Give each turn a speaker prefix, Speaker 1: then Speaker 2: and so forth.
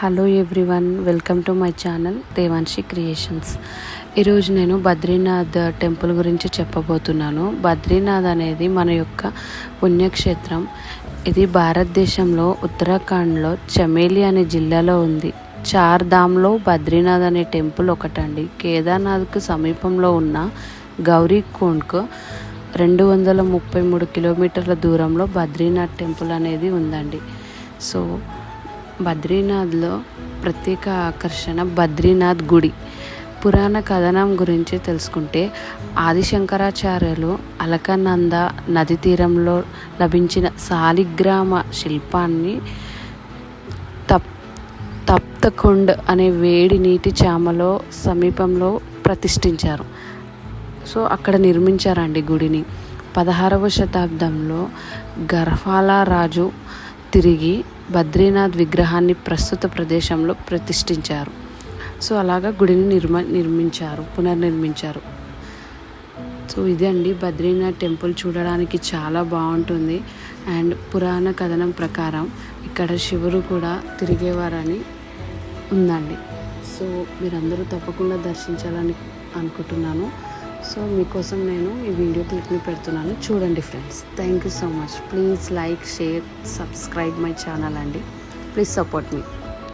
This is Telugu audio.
Speaker 1: Hello everyone welcome to my channel Devanshi creations ఈరోజు నేను బద్రీనాథ్ టెంపుల్ గురించి చెప్పబోతున్నాను. బద్రీనాథ్ అనేది మన యొక్క పుణ్యక్షేత్రం. ఇది భారతదేశంలో ఉత్తరాఖండ్లో చమేలి అనే జిల్లాలో ఉంది. చార్ ధామ్లో బద్రీనాథ్ అనే టెంపుల్ ఒకటండి. కేదార్నాథ్కు సమీపంలో ఉన్న గౌరీ కుండ్కు రెండు వందల ముప్పై మూడు కిలోమీటర్ల దూరంలో బద్రీనాథ్ టెంపుల్ అనేది ఉందండి. సో బద్రీనాథ్లో ప్రత్యేక ఆకర్షణ బద్రీనాథ్ గుడి. పురాణ కథనం గురించి తెలుసుకుంటే ఆదిశంకరాచార్యులు అలకనంద నది తీరంలో లభించిన సాలిగ్రామ శిల్పాన్ని తప్ తప్తకుండ్ అనే వేడి నీటి చామలో సమీపంలో ప్రతిష్ఠించారు. సో అక్కడ నిర్మించారండి గుడిని. పదహారవ శతాబ్దంలో గర్ఫాలా రాజు తిరిగి బద్రీనాథ్ విగ్రహాన్ని ప్రస్తుత ప్రదేశంలో ప్రతిష్ఠించారు. సో అలాగా గుడిని నిర్మ నిర్మించారు పునర్నిర్మించారు. సో ఇదే అండి బద్రీనాథ్ టెంపుల్ చూడడానికి చాలా బాగుంటుంది. అండ్ పురాణ కథనం ప్రకారం ఇక్కడ శివుడు కూడా తిరిగేవారని ఉందండి. సో మీరందరూ తప్పకుండా దర్శించాలని అనుకుంటున్నాను. సో మీకోసం నేను ఈ వీడియో క్లిప్ని పెడుతున్నాను. చూడండి friends. Thank you so much. Please like share subscribe my channel అండి. Please support me.